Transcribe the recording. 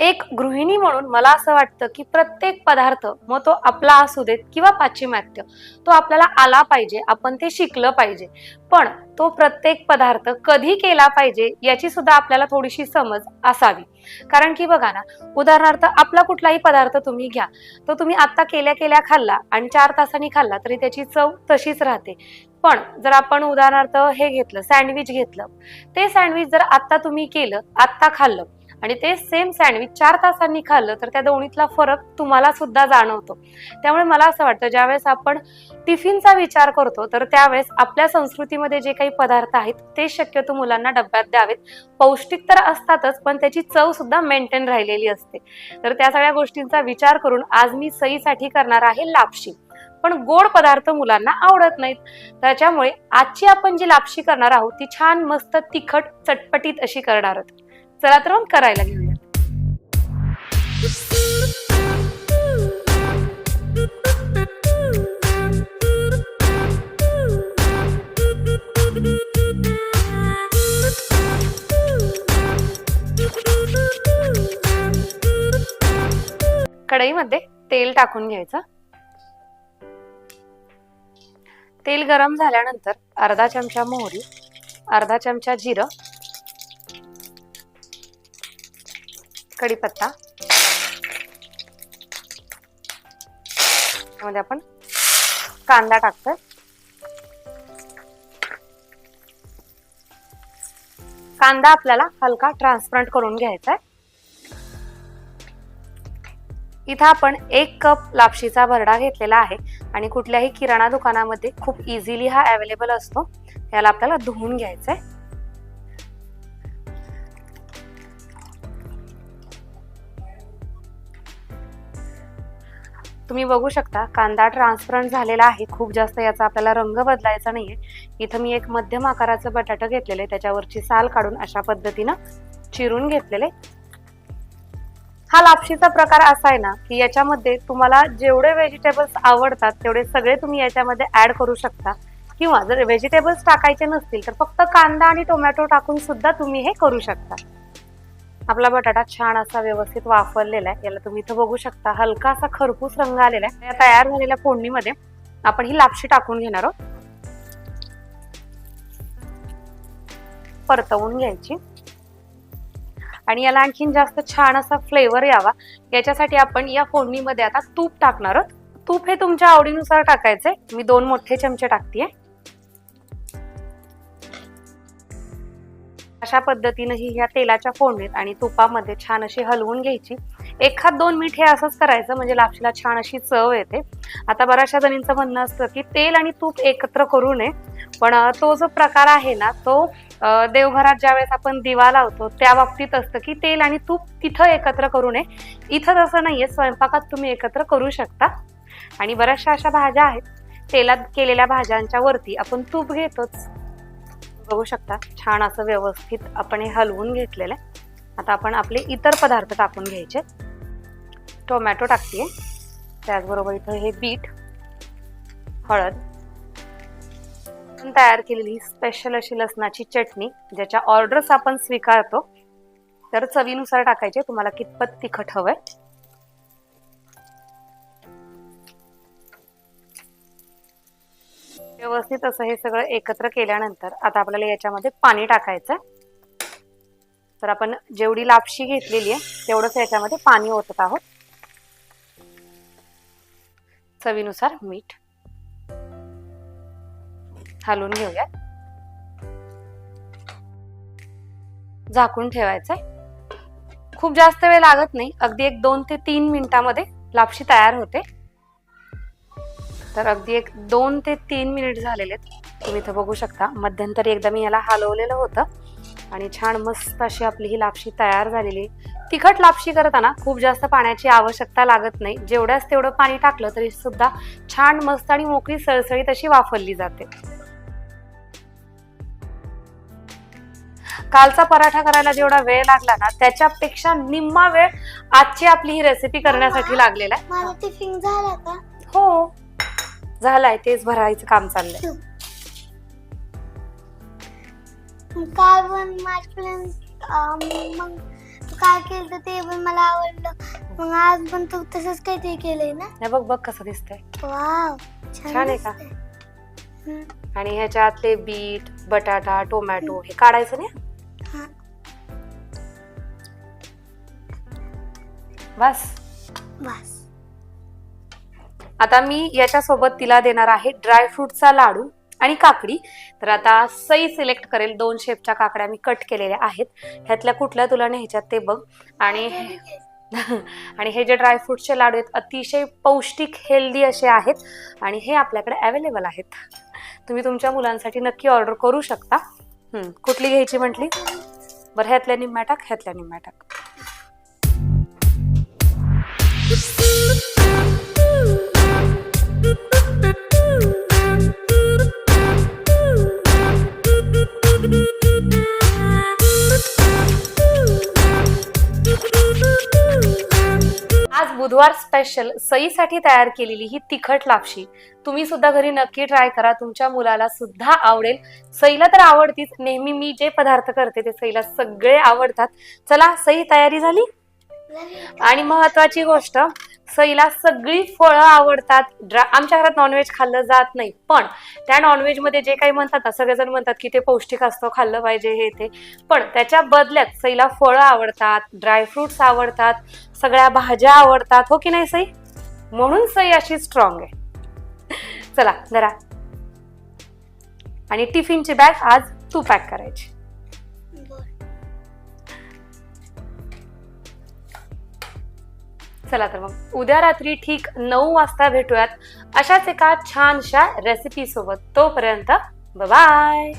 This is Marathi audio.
एक गृहिणी म्हणून मला असं वाटतं की प्रत्येक पदार्थ मग तो आपला असू देत किंवा पाश्चिमात्य तो आपल्याला आला पाहिजे आपण ते शिकलं पाहिजे. पण तो प्रत्येक पदार्थ कधी केला पाहिजे याची सुद्धा आपल्याला थोडीशी समज असावी. कारण की बघा ना उदाहरणार्थ आपला कुठलाही पदार्थ तुम्ही घ्या तो तुम्ही आता केल्या केल्या खाल्ला आणि चार तासांनी खाल्ला तरी त्याची चव तशीच राहते. पण जर आपण उदाहरणार्थ हे घेतलं सँडविच घेतलं ते सँडविच जर आत्ता तुम्ही केलं आत्ता खाल्लं आणि ते सेम सँडविच चार तासांनी खाल्लं तर त्या दोन्हीतला फरक तुम्हाला सुद्धा जाणवतो. त्यामुळे मला असं वाटतं ज्यावेळेस आपण टिफिनचा विचार करतो तर त्यावेळेस आपल्या संस्कृतीमध्ये जे काही पदार्थ आहेत ते शक्यतो मुलांना डब्यात द्यावेत. पौष्टिक तर असतातच पण त्याची चव सुद्धा मेंटेन राहिलेली असते. तर त्या सगळ्या गोष्टींचा विचार करून आज मी सईसाठी करणार आहे लापशी. पण गोड पदार्थ मुलांना आवडत नाहीत. त्याच्यामुळे आजची आपण जी लापशी करणार आहोत ती छान मस्त तिखट चटपटीत अशी करणार आहोत. चला तर मग करायला घेऊया. कढईमध्ये तेल टाकून घ्यायचं. तेल गरम झाल्यानंतर अर्धा चमचा मोहरी अर्धा चमचा जिरं कढीपत्ता. त्यामध्ये आपण कांदा टाकतोय. कांदा आपल्याला हलका ट्रान्सपरंट करून घ्यायचा आहे इथं आपण एक कप लापशीचा भरडा घेतलेला आहे आणि कुठल्याही किराणा दुकानामध्ये खूप इझिली हा अवेलेबल असतो. याला आपल्याला धुवून घ्यायचा आहे तुम्ही बघू शकता कांदा ट्रान्सपरंट झालेला आहे. खूप जास्त याचा आपल्याला रंग बदलायचा नाहीये. इथं मी एक मध्यम आकाराचं बटाटं घेतलेलं आहे. त्याच्यावरची साल काढून अशा पद्धतीनं चिरून घेतलेले हा लापशीचा प्रकार असा आहे ना की याच्यामध्ये तुम्हाला जेवढे व्हेजिटेबल्स आवडतात तेवढे सगळे तुम्ही याच्यामध्ये ऍड करू शकता. किंवा जर व्हेजिटेबल्स टाकायचे नसतील तर फक्त कांदा आणि टोमॅटो टाकून सुद्धा तुम्ही हे करू शकता. आपला बटाटा छान असा व्यवस्थित वाफरलेला आहे. याला तुम्ही इथं बघू शकता हलका असा खरपूस रंग आलेला आहे. या तयार झालेल्या फोडणीमध्ये आपण ही लापशी टाकून घेणार आहोत. परतवून घ्यायची. आणि याला आणखीन जास्त छान असा फ्लेवर यावा. याच्यासाठी आपण या फोडणीमध्ये आता तूप टाकणार आहोत. तूप हे तुमच्या आवडीनुसार टाकायचंय. मी दोन मोठे चमचे टाकतेय. अशा पद्धतीनं ही ह्या तेलाच्या फोडणीत आणि तुपामध्ये छान अशी हलवून घ्यायची. एखाद दोन मीठ हे असंच करायचं म्हणजे लापशीला छान अशी चव येते. आता बऱ्याचशा जणींचं म्हणणं असतं की तेल आणि तूप एकत्र करू नये पण तो जो प्रकार आहे ना तो देवघरात ज्यावेळेस आपण दिवा लावतो त्या बाबतीत असतं की तेल आणि तूप तिथं एकत्र करू नये. इथं तसं नाहीये स्वयंपाकात तुम्ही एकत्र करू शकता. आणि बऱ्याचशा अशा भाज्या आहेत तेलात केलेल्या भाज्यांच्या वरती आपण तूप घेतोच. बघू शकता. छान असं व्यवस्थित आपण हे हलवून घेतलेलं आहे. आता आपण आपले इतर पदार्थ टाकून घ्यायचे. टोमॅटो टाकते त्याचबरोबर इथं हे बीट हळद. तयार केलेली स्पेशल अशी लसणाची चटणी ज्याच्या ऑर्डर्स आपण स्वीकारतो. तर चवीनुसार टाकायचे. तुम्हाला कितपत तिखट हवं आहे व्यवस्थित असं हे सगळं एकत्र केल्यानंतर आता आपल्याला याच्यामध्ये पाणी टाकायचं तर आपण जेवढी लापशी घेतलेली आहे तेवढंच याच्यामध्ये पाणी ओतत आहोत. चवीनुसार मीठ हलवून घेऊया झाकून ठेवायचंय. खूप जास्त वेळ लागत नाही. अगदी एक दोन ते तीन मिनिटामध्ये लापशी तयार होते. तर अगदी एक दोन ते तीन मिनिट झालेले आहेत. तुम्ही इथं बघू शकता. मध्यंतरी एकदा मी याला हलवलेलं होतं. आणि छान मस्त अशी आपली ही लापशी तयार झालेली. तिखट लापशी करताना खूप जास्त पाण्याची आवश्यकता लागत नाही. जेवढ्याच तेवढं पाणी टाकलं तरी सुद्धा छान मस्त आणि मोकळी सळसळीत अशी वाफरली जाते. कालचा पराठा करायला जेवढा वेळ लागला ना त्याच्यापेक्षा निम्मा वेळ आजची आपली ही रेसिपी करण्यासाठी लागलेला आहे. हो. झालाय तेच भरायचं काम चाललंय. काल पण माझ्या फ्रेंड मग काय केलं ते पण मला आवडलं. मग आज पण तू तसंच काहीतरी केलंय ना? बघ बघ कसं दिसतंय. वाव छान आहे का? दिसतंय. हम्म, आणि ह्याच्यातले बीट बटाटा टोमॅटो हे काढायचं नाही? हा. बस. बस. आता मी याच्यासोबत तिला देणार आहे ड्रायफ्रूटचा लाडू आणि काकडी. तर आता सई सिलेक्ट करेल दोन शेपच्या काकड्या मी कट केलेल्या आहेत. ह्यातल्या कुठल्या तुला न्यायच्यात ते बघ. आणि आणि हे जे ड्रायफ्रूटचे लाडू आहेत अतिशय पौष्टिक हेल्दी असे आहेत. आणि हे आपल्याकडे अवेलेबल आहेत. तुम्ही तुमच्या मुलांसाठी नक्की ऑर्डर करू शकता. कुठली घ्यायची म्हटली? बरं ह्यातल्या निम्म्या टाक ह्यातल्या निम्म्या टाक. बुधवार स्पेशल सईसाठी तयार केलेली ही तिखट लापशी. तुम्ही सुद्धा घरी नक्की ट्राय करा. तुमच्या मुलाला सुद्धा आवडेल. सईला तर आवडतीच. नेहमी मी जे पदार्थ करते ते सईला सगळे आवडतात. चला सई तयारी झाली. आणि महत्वाची गोष्ट सईला सगळी फळं आवडतात. ड्रा आमच्या घरात नॉनव्हेज खाल्लं जात नाही. पण त्या नॉनव्हेजमध्ये जे काही म्हणतात ना सगळेजण म्हणतात की ते पौष्टिक असतं खाल्लं पाहिजे हे ते. पण त्याच्या बदल्यात सईला फळं आवडतात ड्रायफ्रुट्स आवडतात सगळ्या भाज्या आवडतात. हो की नाही सई? म्हणून सई अशी स्ट्रॉंग आहे. चला जरा आणि टिफिनची बॅग आज तू पॅक करायची. चला तर मग उद्या रात्री ठीक नऊ वाजता भेटूयात अशाच एका छानशा रेसिपी सोबत. तोपर्यंत बाय